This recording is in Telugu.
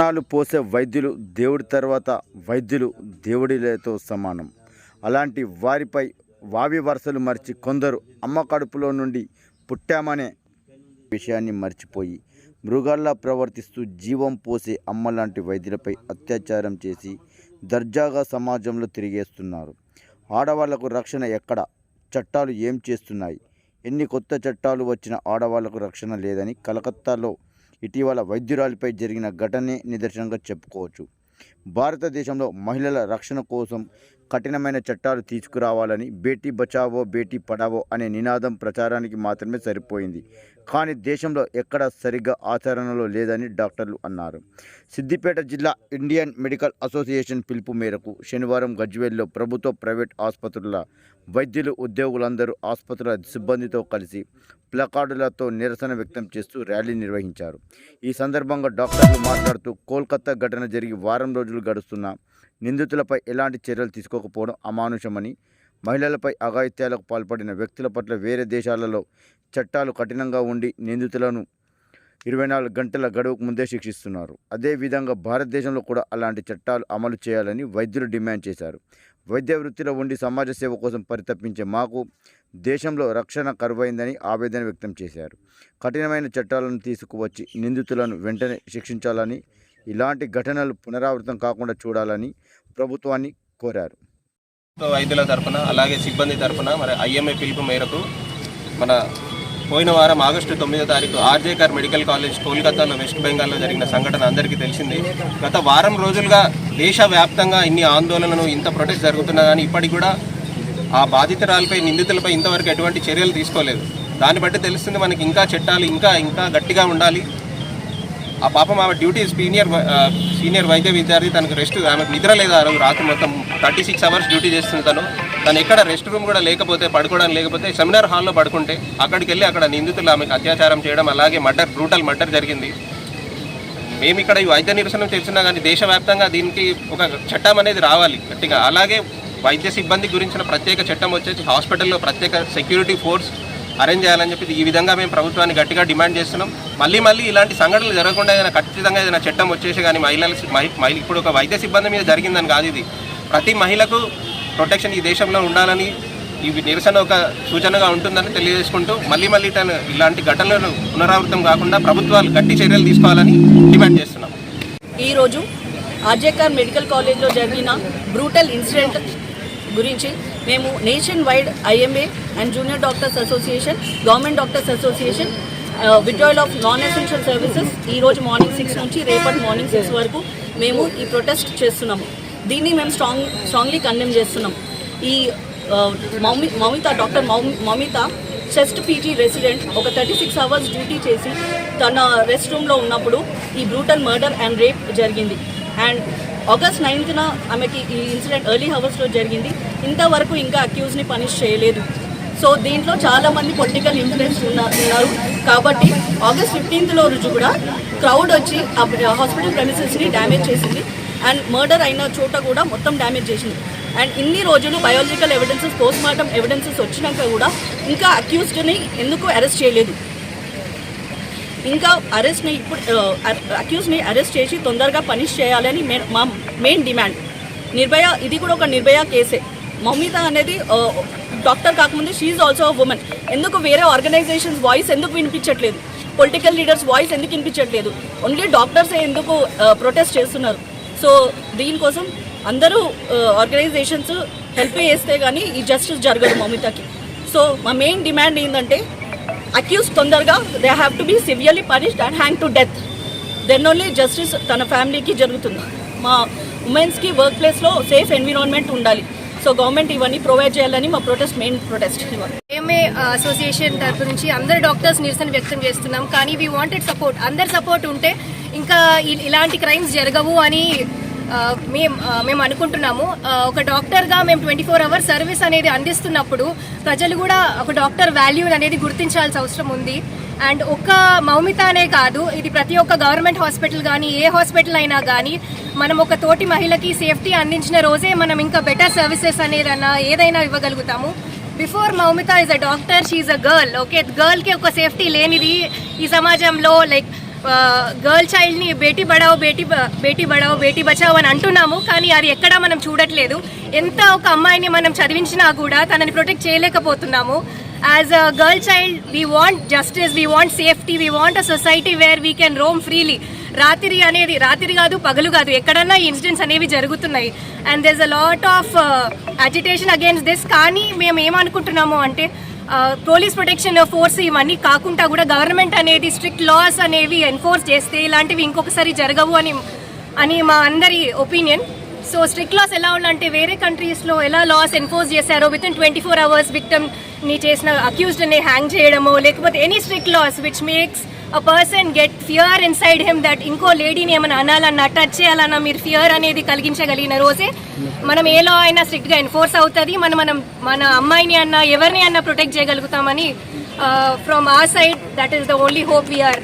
ప్రాణాలు పోసే వైద్యులు దేవుడి తర్వాత వైద్యులు దేవుడిలతో సమానం. అలాంటి వారిపై వావి వరుసలు మరిచి కొందరు అమ్మ కడుపులో నుండి పుట్టామనే విషయాన్ని మర్చిపోయి మృగాల్లా ప్రవర్తిస్తూ జీవం పోసే అమ్మ లాంటి వైద్యులపై అత్యాచారం చేసి దర్జాగా సమాజంలో తిరిగేస్తున్నారు. ఆడవాళ్ళకు రక్షణ ఎక్కడ? చట్టాలు ఏం చేస్తున్నాయి? ఎన్ని కొత్త చట్టాలు వచ్చినా ఆడవాళ్ళకు రక్షణ లేదని కలకత్తాలో ఇటీవల వైద్యురాలిపై జరిగిన ఘటనే నిదర్శనంగా చెప్పుకోవచ్చు. భారతదేశంలో మహిళల రక్షణ కోసం కఠినమైన చట్టాలు తీసుకురావాలని బేటీ బచావో బేటీ పడావో అనే నినాదం ప్రచారానికి మాత్రమే సరిపోయింది. కానీ దేశంలో ఎక్కడ సరిగ్గా ఆచరణలో లేదని డాక్టర్లు అన్నారు. సిద్దిపేట జిల్లా ఇండియన్ మెడికల్ అసోసియేషన్ పిలుపు మేరకు శనివారం గజ్వేల్లో ప్రభుత్వ ప్రైవేట్ ఆసుపత్రుల వైద్యులు ఉద్యోగులందరూ ఆసుపత్రుల సిబ్బందితో కలిసి ప్లకార్డులతో నిరసన వ్యక్తం చేస్తూ ర్యాలీ నిర్వహించారు. ఈ సందర్భంగా డాక్టర్లు మాట్లాడుతూ కోల్కతా ఘటన జరిగి వారం రోజులు గడుస్తున్నా నిందితులపై ఎలాంటి చర్యలు తీసుకోకపోవడం అమానుషమని మహిళలపై అఘాయిత్యాలకు పాల్పడిన వ్యక్తుల పట్ల వేరే దేశాలలో చట్టాలు కఠినంగా ఉండి నిందితులను ఇరవై నాలుగు గంటల గడువుకు ముందే శిక్షిస్తున్నారు. అదేవిధంగా భారతదేశంలో కూడా అలాంటి చట్టాలు అమలు చేయాలని వైద్యులు డిమాండ్ చేశారు. వైద్య వృత్తిలో ఉండి సమాజ సేవ కోసం పరితపించే మాకు దేశంలో రక్షణ కరువైందని ఆవేదన వ్యక్తం చేశారు. కఠినమైన చట్టాలను తీసుకువచ్చి నిందితులను వెంటనే శిక్షించాలని ఇలాంటి ఘటనలు పునరావృతం కాకుండా చూడాలని ప్రభుత్వాన్ని కోరారు. వైద్యుల తరఫున అలాగే సిబ్బంది తరఫున మరి ఐఎంఏ పిలుపు మేరకు మన పోయిన వారం ఆగస్టు తొమ్మిదో తారీఖు ఆర్జేకర్ మెడికల్ కాలేజ్ కోల్కతాలో వెస్ట్ బెంగాల్లో జరిగిన సంఘటన అందరికీ తెలిసింది. గత వారం రోజులుగా దేశవ్యాప్తంగా ఇన్ని ఆందోళనలు ఇంత ప్రొటెస్ట్ జరుగుతున్నా కానీ ఇప్పటికి కూడా ఆ బాధితురాలపై నిందితులపై ఇంతవరకు ఎటువంటి చర్యలు తీసుకోలేదు. దాన్ని బట్టి తెలుస్తుంది మనకి ఇంకా చట్టాలు ఇంకా ఇంకా గట్టిగా ఉండాలి. ఆ పాపం ఆమె డ్యూటీ సీనియర్ సీనియర్ వైద్య విద్యార్థి తనకు రెస్ట్ ఆమెకు నిద్ర లేదు ఆ రోజు రాత్రి మొత్తం థర్టీ సిక్స్ అవర్స్ డ్యూటీ చేస్తుంది తను. తను ఎక్కడ రెస్ట్ రూమ్ కూడా లేకపోతే పడుకోవడానికి లేకపోతే సెమినార్ హాల్లో పడుకుంటే అక్కడికి వెళ్ళి అక్కడ నిందితులు ఆమెకు అత్యాచారం చేయడం అలాగే మర్డర్ బ్రూటల్ మర్డర్ జరిగింది. మేము ఇక్కడ ఈ వైద్య నిరసన చేస్తున్నా కానీ దేశవ్యాప్తంగా దీనికి ఒక చట్టం అనేది రావాలి గట్టిగా. అలాగే వైద్య సిబ్బంది గురించిన ప్రత్యేక చట్టం వచ్చేసి హాస్పిటల్లో ప్రత్యేక సెక్యూరిటీ ఫోర్స్ అరేంజ్ చేయాలని చెప్పి ఈ విధంగా మేము ప్రభుత్వాన్ని గట్టిగా డిమాండ్ చేస్తున్నాం. మళ్ళీ మళ్ళీ ఇలాంటి సంఘటనలు జరగకుండా ఏదైనా ఖచ్చితంగా ఏదైనా చట్టం వచ్చేసి కానీ మహిళల మహిళ ఇప్పుడు ఒక వైద్య సిబ్బంది మీద జరిగిందని కాదు ఇది. ప్రతి మహిళకు ప్రొటెక్షన్ ఈ దేశంలో ఉండాలని ఇవి నిరసన ఒక సూచనగా ఉంటుందని తెలియజేసుకుంటూ మళ్ళీ మళ్ళీ తను ఇలాంటి ఘటనలను పునరావృతం కాకుండా ప్రభుత్వాలు గట్టి చర్యలు తీసుకోవాలని డిమాండ్ చేస్తున్నాం. ఈరోజు ఆర్జేకర్ మెడికల్ కాలేజ్లో జరిగిన బ్రూటల్ ఇన్సిడెంట్ గురించి మేము nationwide IMA and junior doctors association government doctors association withdrawal of non essential services ఈ రోజు మార్నింగ్ సిక్స్ నుంచి రేపటి మార్నింగ్ సిక్స్ వరకు మేము ఈ ప్రొటెస్ట్ చేస్తున్నాము. దీన్ని మేము స్ట్రాంగ్ స్ట్రాంగ్లీ కండెమ్ చేస్తున్నాం ఈ మౌమి మౌమిత డాక్టర్ మౌ- మౌమిత చెస్ట్ పీజీ రెసిడెంట్ ఒక థర్టీ సిక్స్ అవర్స్ డ్యూటీ చేసి తన రెస్ట్ రూమ్లో ఉన్నప్పుడు ఈ బ్రూటల్ మర్డర్ అండ్ రేప్ జరిగింది. అండ్ ఆగస్ట్ నైన్త్న ఆమెకి ఈ ఇన్సిడెంట్ ఎర్లీ హవర్స్లో జరిగింది. ఇంతవరకు ఇంకా అక్యూజ్ని పనిష్ చేయలేదు. సో దీంట్లో చాలామంది పొలిటికల్ ఇన్ఫ్లుయెన్స్ ఉన్నారు. కాబట్టి ఆగస్ట్ ఫిఫ్టీన్త్లో రోజు కూడా క్రౌడ్ వచ్చి హాస్పిటల్ ప్రెమిసెస్ని డ్యామేజ్ చేసింది. అండ్ మర్డర్ అయిన చోట కూడా మొత్తం డ్యామేజ్ చేసింది. అండ్ ఇన్ని రోజులు biological evidences post mortem evidences వచ్చినాక కూడా ఇంకా అక్యూస్డ్ని ఎందుకు అరెస్ట్ చేయలేదు? ఇంకా అరెస్ట్ని ఇప్పుడు అక్యూస్ని అరెస్ట్ చేసి తొందరగా పనిష్ చేయాలని మే- మా మెయిన్ డిమాండ్ నిర్భయ ఇది కూడా ఒక నిర్భయ కేసే. మౌమిత అనేది డాక్టర్ కాకముందు షీఈ్ ఆల్సో ఉమెన్ ఎందుకు వేరే ఆర్గనైజేషన్స్ వాయిస్ ఎందుకు వినిపించట్లేదు? పొలిటికల్ లీడర్స్ వాయిస్ ఎందుకు వినిపించట్లేదు? ఓన్లీ డాక్టర్సే ఎందుకు ప్రొటెస్ట్ చేస్తున్నారు? సో దీనికోసం అందరూ ఆర్గనైజేషన్స్ హెల్ప్ చేస్తే కానీ ఈ జస్టిస్ జరగదు మౌమితకి. సో మా మెయిన్ డిమాండ్ ఏంటంటే అక్యూస్ తొందరగా they have to be severely punished and hang to death then only justice తన ఫ్యామిలీకి జరుగుతుంది. మా ఉమెన్స్కి వర్క్ ప్లేస్లో సేఫ్ ఎన్విరాన్మెంట్ ఉండాలి. సో గవర్నమెంట్ ఇవన్నీ ప్రొవైడ్ చేయాలని మా protest main protest AMA association తరపు నుంచి అందరు డాక్టర్స్ నిరసన వ్యక్తం చేస్తున్నాం. కానీ వీ వాంటెడ్ సపోర్ట్ అందరు సపోర్ట్ ఉంటే ఇంకా ఇలాంటి క్రైమ్స్ జరగవు అని మేము మేము అనుకుంటున్నాము. ఒక డాక్టర్గా మేము ట్వంటీ ఫోర్ అవర్స్ సర్వీస్ అనేది అందిస్తున్నప్పుడు ప్రజలు కూడా ఒక డాక్టర్ వాల్యూ అనేది గుర్తించాల్సిన అవసరం ఉంది. అండ్ ఒక్క మౌమిత అనే కాదు ఇది ప్రతి ఒక్క గవర్నమెంట్ హాస్పిటల్ కానీ ఏ హాస్పిటల్ అయినా కానీ మనం ఒక తోటి మహిళకి సేఫ్టీ అందించిన రోజే మనం ఇంకా బెటర్ సర్వీసెస్ అనేదన్నా ఏదైనా ఇవ్వగలుగుతాము. Before Moumita is a doctor she a girl okay? గర్ల్కి ఒక సేఫ్టీ లేనిది ఈ సమాజంలో లైక్ గర్ల్ చైల్డ్ని బేటీ బడావో బేటీ బేటీ బడావో బేటీ బచావో అని అంటున్నాము కానీ అది ఎక్కడా మనం చూడట్లేదు. ఎంత ఒక అమ్మాయిని మనం చదివించినా కూడా తనని protect చేయలేకపోతున్నాము. As a girl child we want justice we want safety we want a society where we can roam freely రాత్రి అనేది రాత్రి కాదు పగలు కాదు ఎక్కడన్నా ఇన్సిడెంట్స్ అనేవి జరుగుతున్నాయి. And there's a lot of agitation against this కానీ మేము ఏమనుకుంటున్నాము అంటే పోలీస్ ప్రొటెక్షన్ ఫోర్స్ ఇవన్నీ కాకుండా కూడా గవర్నమెంట్ అనేది స్ట్రిక్ట్ లాస్ అనేవి ఎన్ఫోర్స్ చేస్తే ఇలాంటివి ఇంకొకసారి జరగవు అని అని మా అందరి ఒపీనియన్. సో స్ట్రిక్ట్ లాస్ ఎలా ఉందంటే వేరే కంట్రీస్లో ఎలా లాస్ ఎన్ఫోర్స్ చేశారో within twenty four hours విక్టమ్ని చేసిన అక్యూజ్డ్ని హ్యాంగ్ చేయడమో లేకపోతే any strict laws which makes a person get fear inside him that ఇంకో లేడీని ఏమైనా అనాలన్నా టచ్ చేయాలన్నా మీరు ఫియర్ అనేది కలిగించగలిగిన రోజే మనం ఏ లా అయినా స్ట్రిక్ట్గా ఎన్ఫోర్స్ అవుతుంది. మనం మనం మన అమ్మాయిని అన్నా ఎవరిని అన్నా ప్రొటెక్ట్ చేయగలుగుతామని ఫ్రమ్ ఆ side that is the only hope we are